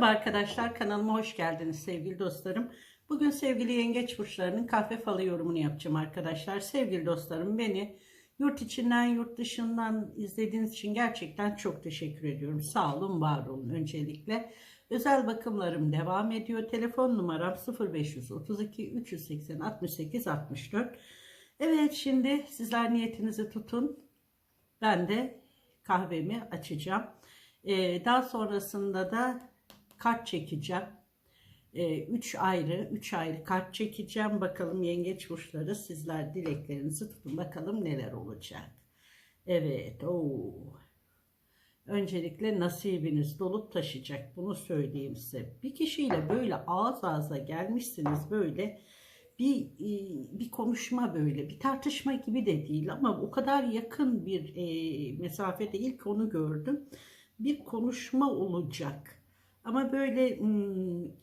Merhaba arkadaşlar kanalıma hoş geldiniz sevgili dostlarım. Bugün sevgili yengeç burçlarının kahve falı yorumunu yapacağım arkadaşlar. Sevgili dostlarım beni yurt içinden yurt dışından izlediğiniz için gerçekten çok teşekkür ediyorum. Sağ olun var olun öncelikle. Özel bakımlarım devam ediyor. Telefon numaram 0532 380 68 64. Evet şimdi sizler niyetinizi tutun. Ben de kahvemi açacağım. Ee, daha sonrasında da kart çekeceğim. 3 ayrı 3 ayrı kart çekeceğim. Bakalım yengeç burçları sizler dileklerinizi tutun. Bakalım neler olacak. Evet. Oo. Öncelikle nasibiniz dolup taşıyacak. Bunu söyleyeyim size. Bir kişiyle böyle ağız ağza gelmişsiniz böyle bir bir konuşma böyle bir tartışma gibi de değil ama o kadar yakın bir e, mesafede ilk onu gördüm bir konuşma olacak ama böyle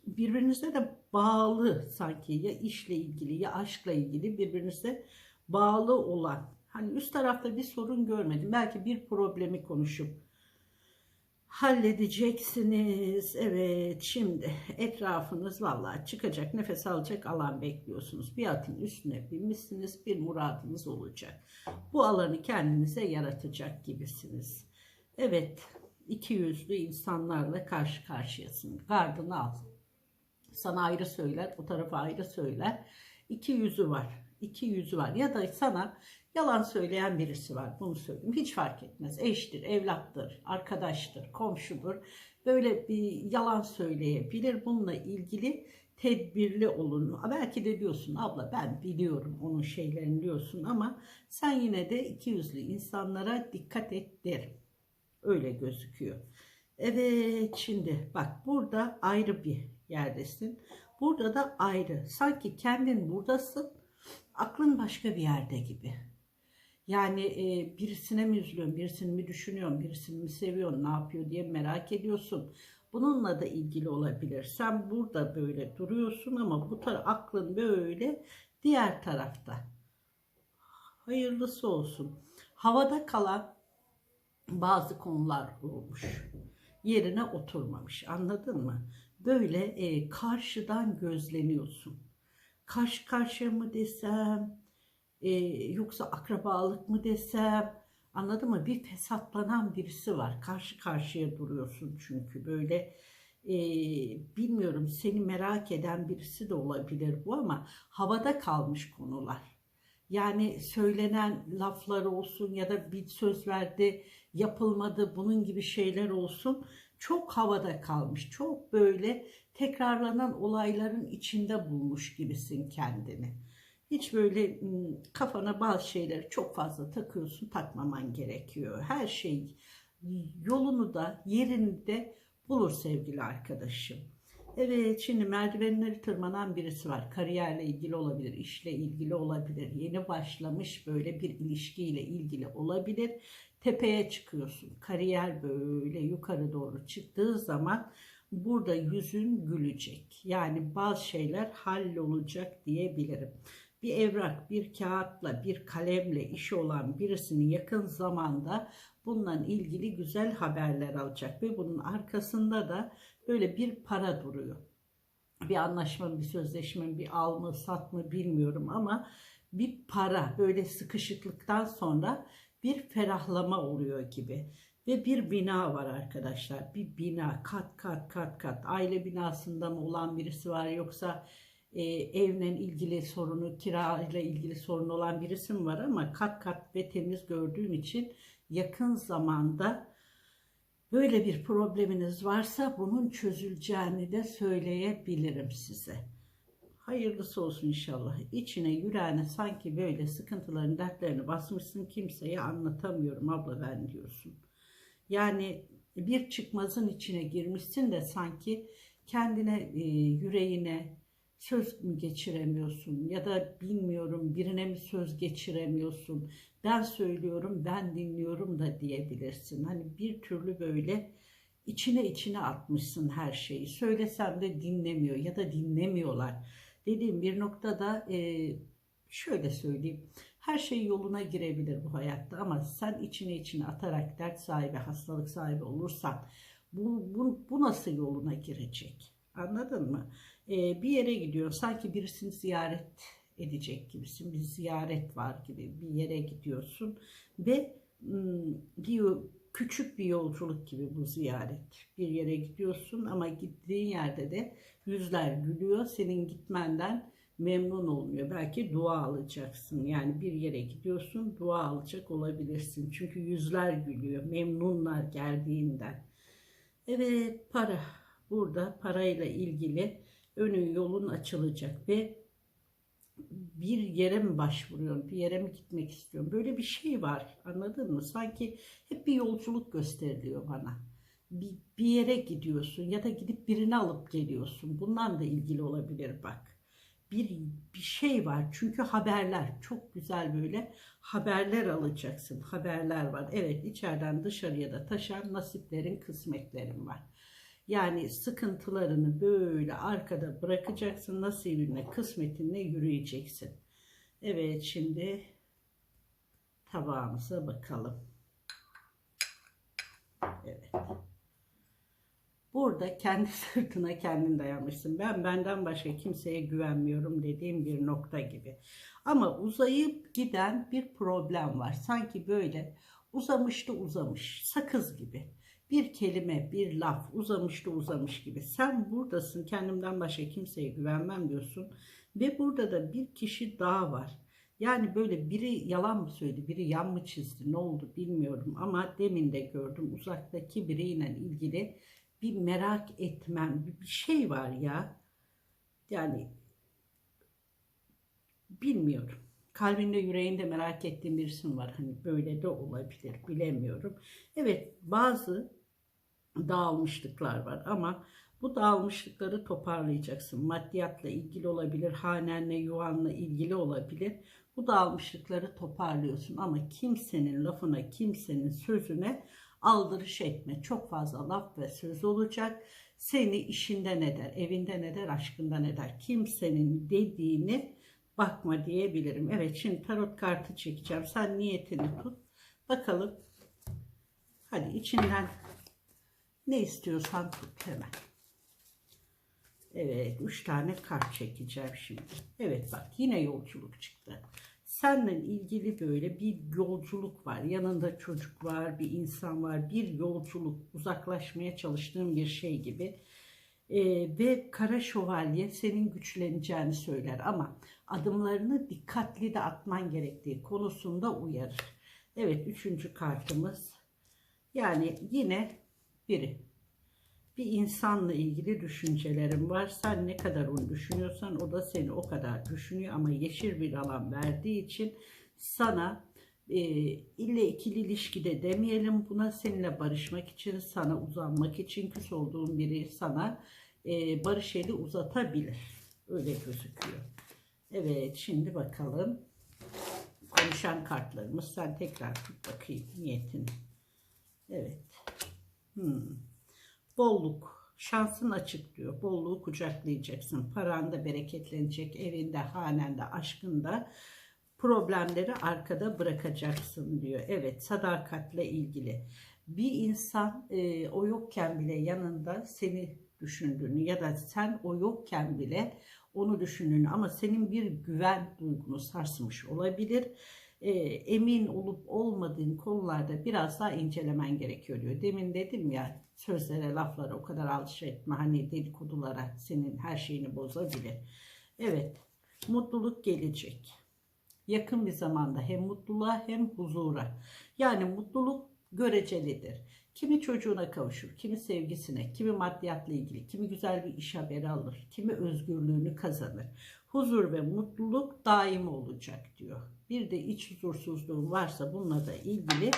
birbirinize de bağlı sanki ya işle ilgili ya aşkla ilgili birbirinize bağlı olan hani üst tarafta bir sorun görmedim belki bir problemi konuşup halledeceksiniz. Evet şimdi etrafınız vallahi çıkacak nefes alacak alan bekliyorsunuz. Bir atın üstüne binmişsiniz bir muradınız olacak. Bu alanı kendinize yaratacak gibisiniz. Evet iki yüzlü insanlarla karşı karşıyasın. Gardını al. Sana ayrı söyler, o tarafa ayrı söyler. İki yüzü var. İki yüzü var. Ya da sana yalan söyleyen birisi var. Bunu söyleyeyim. Hiç fark etmez. Eştir, evlattır, arkadaştır, komşudur. Böyle bir yalan söyleyebilir. Bununla ilgili tedbirli olun. Belki de diyorsun abla ben biliyorum onun şeylerini diyorsun ama sen yine de iki yüzlü insanlara dikkat et derim. Öyle gözüküyor. Evet şimdi bak burada ayrı bir yerdesin. Burada da ayrı. Sanki kendin buradasın. Aklın başka bir yerde gibi. Yani e, birisine mi üzülüyorsun, birisini mi düşünüyorsun, birisini mi seviyorsun, ne yapıyor diye merak ediyorsun. Bununla da ilgili olabilir. Sen burada böyle duruyorsun ama bu taraf aklın böyle diğer tarafta. Hayırlısı olsun. Havada kalan bazı konular olmuş. Yerine oturmamış. Anladın mı? Böyle e, karşıdan gözleniyorsun. Karşı karşıya mı desem, e, yoksa akrabalık mı desem, anladın mı? Bir fesatlanan birisi var. Karşı karşıya duruyorsun çünkü böyle e, bilmiyorum seni merak eden birisi de olabilir bu ama havada kalmış konular yani söylenen laflar olsun ya da bir söz verdi yapılmadı bunun gibi şeyler olsun çok havada kalmış. Çok böyle tekrarlanan olayların içinde bulmuş gibisin kendini. Hiç böyle kafana bazı şeyleri çok fazla takıyorsun takmaman gerekiyor. Her şey yolunu da yerini de bulur sevgili arkadaşım. Evet şimdi merdivenleri tırmanan birisi var. Kariyerle ilgili olabilir, işle ilgili olabilir. Yeni başlamış böyle bir ilişkiyle ilgili olabilir. Tepeye çıkıyorsun. Kariyer böyle yukarı doğru çıktığı zaman burada yüzün gülecek. Yani bazı şeyler hallolacak diyebilirim. Bir evrak, bir kağıtla, bir kalemle işi olan birisini yakın zamanda bununla ilgili güzel haberler alacak ve bunun arkasında da böyle bir para duruyor. Bir anlaşma, bir sözleşme, bir al mı, sat mı bilmiyorum ama bir para böyle sıkışıklıktan sonra bir ferahlama oluyor gibi. Ve bir bina var arkadaşlar. Bir bina kat kat kat kat. Aile binasında mı olan birisi var yoksa e, evle ilgili sorunu, kira ile ilgili sorun olan birisi mi var ama kat kat ve temiz gördüğüm için yakın zamanda böyle bir probleminiz varsa bunun çözüleceğini de söyleyebilirim size. Hayırlısı olsun inşallah. İçine yüreğine sanki böyle sıkıntıların dertlerini basmışsın kimseye anlatamıyorum abla ben diyorsun. Yani bir çıkmazın içine girmişsin de sanki kendine e, yüreğine söz mü geçiremiyorsun ya da bilmiyorum birine mi söz geçiremiyorsun? Ben söylüyorum ben dinliyorum da diyebilirsin. Hani bir türlü böyle içine içine atmışsın her şeyi. Söylesem de dinlemiyor ya da dinlemiyorlar. Dediğim bir noktada e, şöyle söyleyeyim. Her şey yoluna girebilir bu hayatta ama sen içine içine atarak dert sahibi hastalık sahibi olursan Bu, bu, bu nasıl yoluna girecek? Anladın mı? Ee, bir yere gidiyorsun sanki birisini ziyaret edecek gibisin. Bir ziyaret var gibi bir yere gidiyorsun ve ım, diyor küçük bir yolculuk gibi bu ziyaret. Bir yere gidiyorsun ama gittiğin yerde de yüzler gülüyor. Senin gitmenden memnun olmuyor. Belki dua alacaksın. Yani bir yere gidiyorsun dua alacak olabilirsin. Çünkü yüzler gülüyor. Memnunlar geldiğinden. Evet para. Burada parayla ilgili önün yolun açılacak ve bir yere mi başvuruyorum, bir yere mi gitmek istiyorum? Böyle bir şey var anladın mı? Sanki hep bir yolculuk gösteriliyor bana. Bir, bir yere gidiyorsun ya da gidip birini alıp geliyorsun. Bundan da ilgili olabilir bak. Bir, bir şey var çünkü haberler çok güzel böyle haberler alacaksın. Haberler var. Evet içeriden dışarıya da taşan nasiplerin, kısmetlerin var. Yani sıkıntılarını böyle arkada bırakacaksın. Nasibinle, kısmetinle yürüyeceksin. Evet şimdi tabağımıza bakalım. Evet. Burada kendi sırtına kendin dayanmışsın. Ben benden başka kimseye güvenmiyorum dediğim bir nokta gibi. Ama uzayıp giden bir problem var. Sanki böyle uzamıştı uzamış. Sakız gibi bir kelime, bir laf uzamış da uzamış gibi. Sen buradasın, kendimden başka kimseye güvenmem diyorsun. Ve burada da bir kişi daha var. Yani böyle biri yalan mı söyledi, biri yan mı çizdi, ne oldu bilmiyorum. Ama demin de gördüm uzaktaki biriyle ilgili bir merak etmem, bir şey var ya. Yani bilmiyorum. Kalbinde yüreğinde merak ettiğim bir isim var. Hani böyle de olabilir bilemiyorum. Evet bazı dağılmışlıklar var ama bu dağılmışlıkları toparlayacaksın. Maddiyatla ilgili olabilir, hanenle, yuvanla ilgili olabilir. Bu dağılmışlıkları toparlıyorsun ama kimsenin lafına, kimsenin sözüne aldırış etme. Çok fazla laf ve söz olacak. Seni işinden eder, evinden eder, aşkından eder. Kimsenin dediğini bakma diyebilirim. Evet şimdi tarot kartı çekeceğim. Sen niyetini tut. Bakalım. Hadi içinden ne istiyorsan tut hemen. Evet, üç tane kart çekeceğim şimdi. Evet bak yine yolculuk çıktı. Seninle ilgili böyle bir yolculuk var. Yanında çocuk var, bir insan var. Bir yolculuk, uzaklaşmaya çalıştığın bir şey gibi. Ee, ve kara şövalye senin güçleneceğini söyler ama adımlarını dikkatli de atman gerektiği konusunda uyarır. Evet üçüncü kartımız. Yani yine biri. Bir insanla ilgili düşüncelerim var. Sen ne kadar onu düşünüyorsan o da seni o kadar düşünüyor ama yeşil bir alan verdiği için sana e, ille ikili ilişkide demeyelim buna seninle barışmak için, sana uzanmak için küs olduğun biri sana e, barış eli uzatabilir. Öyle gözüküyor. Evet şimdi bakalım. Konuşan kartlarımız. Sen tekrar tut bakayım niyetini. Evet. Hmm. Bolluk. Şansın açık diyor. Bolluğu kucaklayacaksın. Paranda bereketlenecek. Evinde, hanende, aşkında problemleri arkada bırakacaksın diyor. Evet sadakatle ilgili. Bir insan e, o yokken bile yanında seni düşündüğünü ya da sen o yokken bile onu düşündüğünü ama senin bir güven duygunu sarsmış olabilir. E, emin olup olmadığın konularda biraz daha incelemen gerekiyor diyor. Demin dedim ya sözlere laflara o kadar alış etme hani dedikodulara senin her şeyini bozabilir. Evet mutluluk gelecek. Yakın bir zamanda hem mutluluğa hem huzura. Yani mutluluk görecelidir. Kimi çocuğuna kavuşur, kimi sevgisine, kimi maddiyatla ilgili, kimi güzel bir iş haberi alır, kimi özgürlüğünü kazanır. Huzur ve mutluluk daimi olacak diyor. Bir de iç huzursuzluğun varsa bununla da ilgili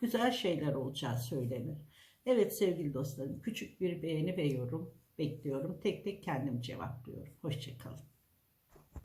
güzel şeyler olacağı söylenir. Evet sevgili dostlarım küçük bir beğeni ve yorum bekliyorum. Tek tek kendim cevaplıyorum. Hoşçakalın.